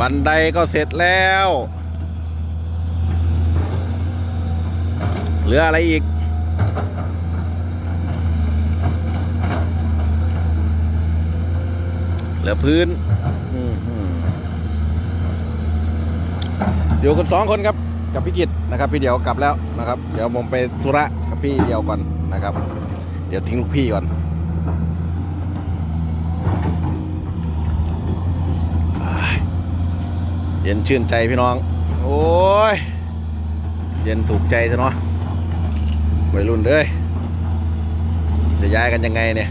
บันไดก็เสร็จแล้ว เหลืออะไรอีก เหลือพื้นอยู่กันสองคนครับ กับพี่กิตนะครับ พี่เดียวกลับแล้วนะครับ เดี๋ยวผมไปธุระกับพี่เดียวก่อนนะครับ เดี๋ยวทิ้งลูกพี่ก่อน เย็นชื่นใจพี่น้อง โอ้ย เย็นถูกใจซะเนาะวัยรุ่นเอ้ยจะย้ายกันยังไงเนี่ย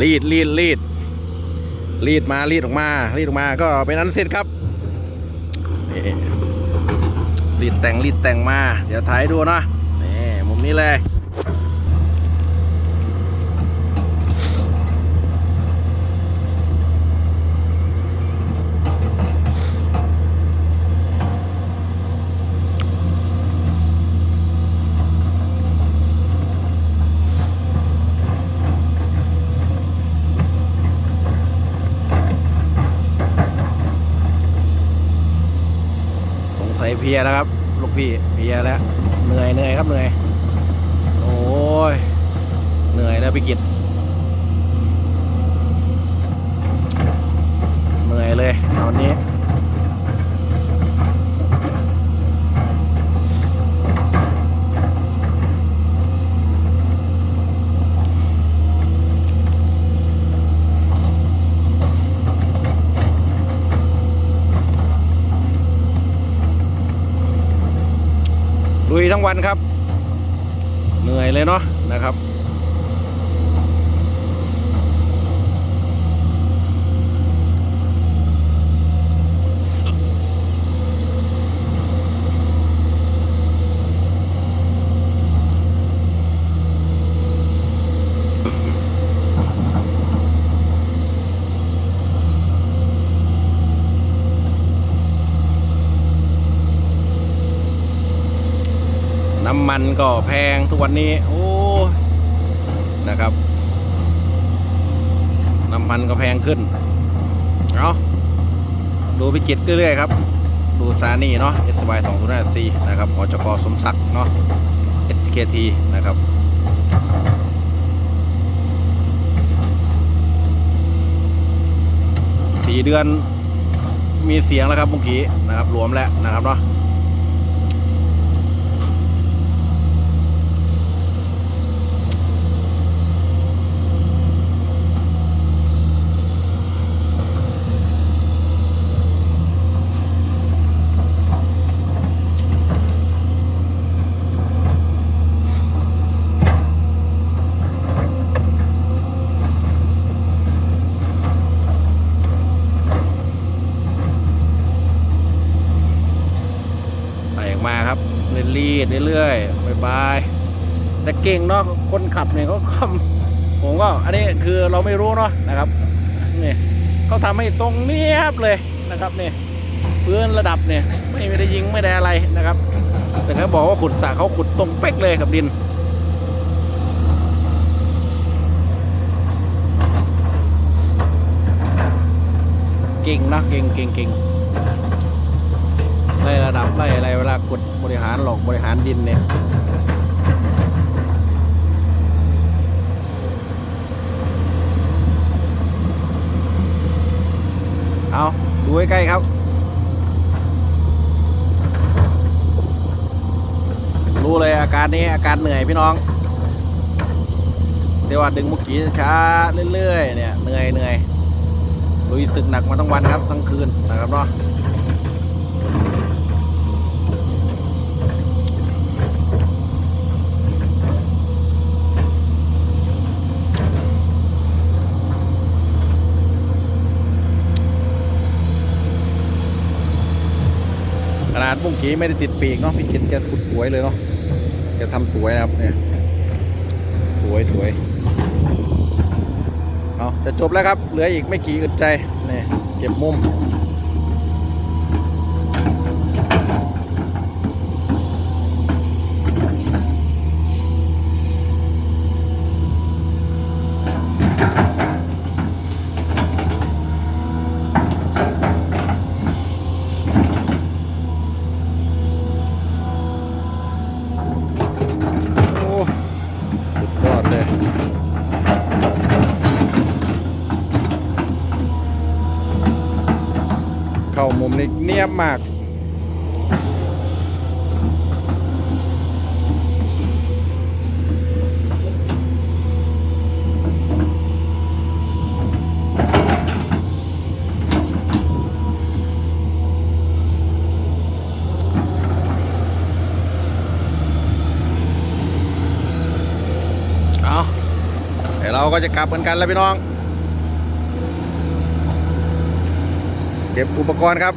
รีดรีดรีดรีดมารีดออกมารีดออกมาก็เป็นอันเสร็จครับนี่รีดแต่งรีดแต่งมา เดี๋ยวถ่ายดูนะนี่มุมนี้เลย เพียแล้วครับ ลูกพี่เพียแล้ว เหนื่อยเหนื่อยครับเหนื่อย โอ้ย เหนื่อยแล้วพี่กิตเหนื่อยเลยตอนนี้ วันครับ เหนื่อยเลยเนาะนะครับ น้ำมันก็แพงทุกวันนี้ โอ้ยนะครับ น้ำมันก็แพงขึ้นเอาดูพิจิตรเรื่อยๆครับ ดูซานี่เนาะ S Y 2 0 5 C นะครับอจกสมศักดิ์เนาะ SKT นะครับสี่เดือนมีเสียงแล้วครับเมื่อกี้นะครับรวมแล้วนะครับเนาะ ไต่ออกมาครับเล่นรีด เรื่อยๆบายบายแต่เก่งเนาะคนขับเนี่ยเขาคำผมก็อันนี้คือเราไม่รู้เนาะนะครับนี่เขาทำให้ตรงเนียบเลยนะครับนี่พื้นระดับเนี่ยไม่ได้ยิงไม่ได้อะไรนะครับ แต่เขาบอกว่าขุดสระเขาขุดตรงเป๊กเลยกับดินเก่งนะเก่งเก่งเก่ง ไล่ระดับไล่อะไรเวลากดบริหารหลอกบริหารดินเนี่ยเอาดูใกล้ๆครับ รู้เลยอาการนี้อาการเหนื่อยพี่น้องเดี๋ยวว่าดึงมุกี้ช้าเรื่อยๆเนี่ยเหนื่อยเหนื่อยลุยศึกหนักมาทั้งวันครับทั้งคืนนะครับเนาะ ข นี้ไม่ได้ติดปีกเนาะพี่เจ็ดแกขุดสวยเลยเนาะแกทำสวยนะครับเนี่ยสวยสวยเอาจะจบแล้วครับ เหลืออีกไม่กี่อึดใจเนี่ยเก็บมุม ผมนี่เนียบมาก เอาเดี๋ยวเราก็จะกลับเหมือนกันแล้วพี่น้อง เก็บอุปกรณ์ครับ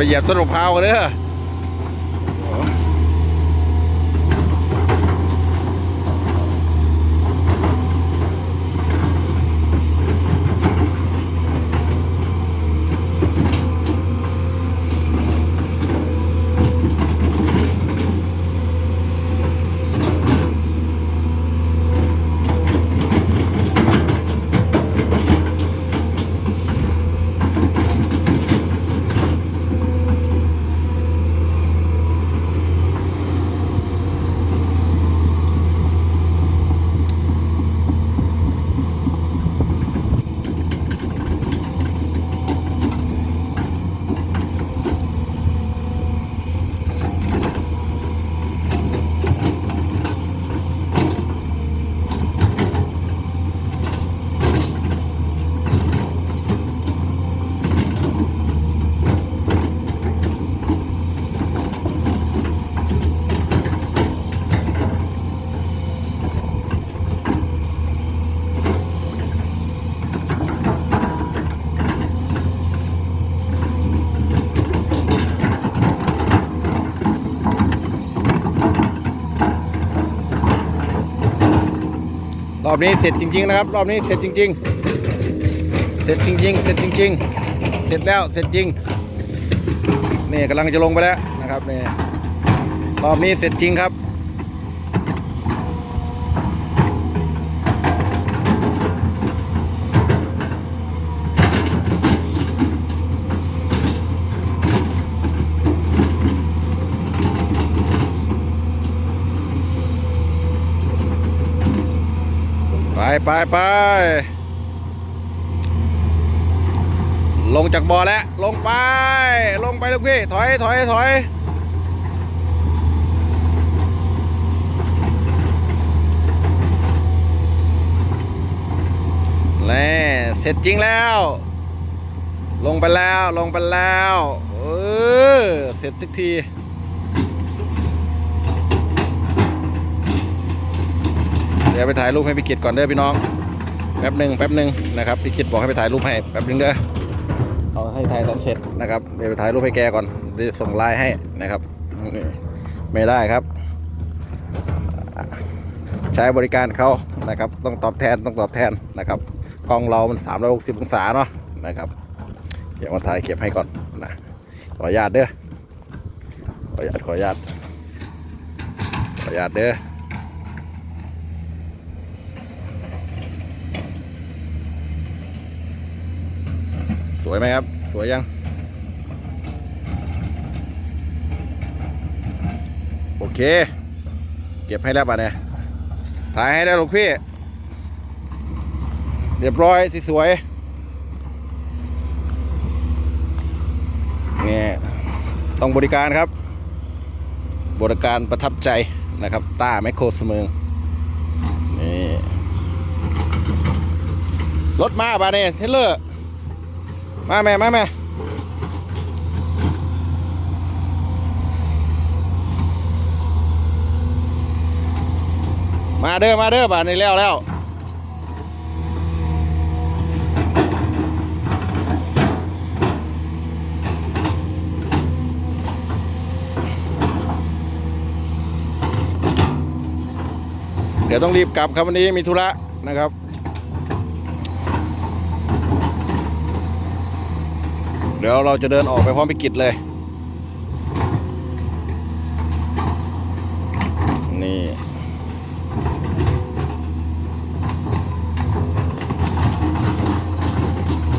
ไปเหยียบต้นมะพร้าวกันเด้อ อบนี้เสร็จจริง ๆ นะครับ รอบนี้เสร็จจริง ๆ เสร็จจริง ๆ เสร็จจริง ๆ เสร็จแล้วเสร็จจริงนี่กำลังจะลงไปแล้วนะครับนี่รอบนี้เสร็จจริงครับ ไปไปไปลงจากบ่อแล้วลงไป ลงไปลูกพี่ ถอยถอยถอยแล่เสร็จจริงแล้ว ลงไปแล้วลงไปแล้ว เออ เสร็จสักที ดี๋ยวไปถ่ายรูปให้พี่กิตก่อนเด้อพี่น้องแป๊บหนึ่งแป๊บหนึ่งนะครับพี่กิตบอกให้ไปถ่ายรูปให้แป๊บหนึ่งเด้อเอาให้ถ่ายตอนเสร็จนะครับเดี๋ยวไปถ่ายรูปให้แกก่อนเดี๋ยวส่งไลน์ให้นะครับไม่ได้ครับ ใช้บริการเขานะครับต้องตอบแทนต้องตอบแทนนะครับกล้องเรามัน 360 องศาเนาะนะครับเดี๋ยวมาถ่ายเก็บให้ก่อนนะขออนุญาตเด้อขออนุญาตขออนุญาตขออนุญาตเด้อ ส วยไหมครับ สวยยัง โอเค เก็บให้แล้วป่ะเนี่ยถ่ายให้ได้หลวงพี่ เรียบร้อยสิสวยนี่ต้องบริการครับ บริการประทับใจนะครับ ต้าแมคโครเสมองนี่รถมาป่ะเนี่ยเทเลอร์ มาแม่มาแม่มาเด้อมาเด้อบ้านนี้แล้วแล้วเดี๋ยวต้องรีบกลับครับวันนี้มีธุระนะครับ เดี๋ยวเราจะเดินออกไปพร้อมพิกิจเลย นี่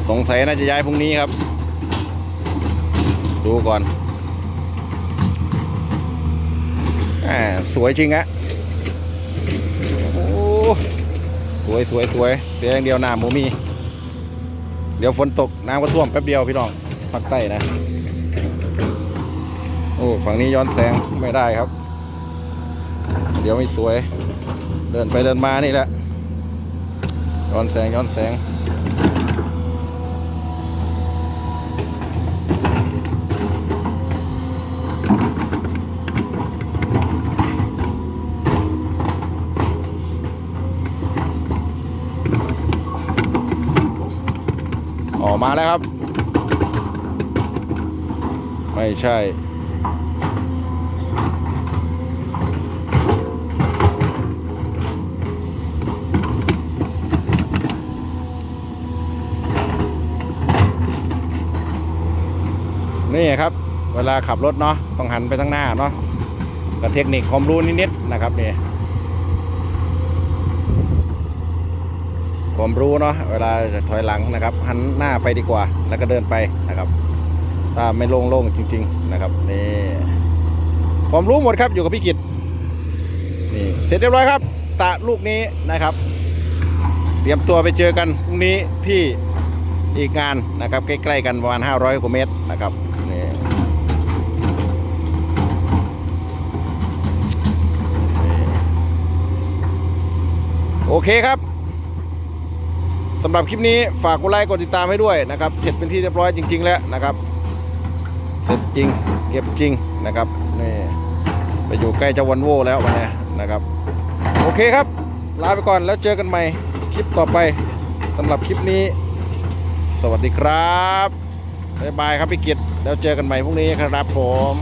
สงสัยน่าจะย้ายพรุ่งนี้ครับ ดูก่อนอาสวยจริงอะโอ้สวยสวยสวยเสียอย่างเดียวน้ำหมูมี เดี๋ยวฝนตกน้ำก็ท่วมแป๊บเดียวพี่น้อง ภาคใต้นะ โอ้ ฝั่งนี้ย้อนแสงไม่ได้ครับ เดี๋ยวไม่สวย เดินไปเดินมานี่แหละ ย้อนแสงย้อนแสงออกมาแล้วครับ ไม่ใช่ นี่ครับ เวลาขับรถเนาะต้องหันไปทางหน้าเนาะกับเทคนิคความรู้นิดๆนะครับนี่ความรู้เนาะเวลาจะถอยหลังนะครับ หันหน้าไปดีกว่าแล้วก็เดินไปนะครับ ถ้าไม่โล่งๆจริง ๆ นะครับนี่ความรู้หมดครับอยู่กับพี่กิตนี่เสร็จเรียบร้อยครับตะลูกนี้นะครับ เตรียมตัวไปเจอกันพรุ่งนี้ที่อีกงานนะครับใกล้ๆกันประมาณ 500กว่าเมตรนะครับนี่โอเคครับสำหรับคลิปนี้ฝากกดไลค์กดติดตามให้ด้วยนะครับ เสร็จเป็นที่เรียบร้อยจริง ๆ แล้วนะครับ เสร็จจริง เก็บจริงนะครับนี่ไปอยู่ใกล้เจ้าวันโวแล้ววันนี้นะครับโอเคครับ ลาไปก่อนแล้วเจอกันใหม่คลิปต่อไปสำหรับคลิปนี้ สวัสดีครับบ๊ายบายครับพี่กิตแล้วเจอกันใหม่พรุ่งนี้ครับผม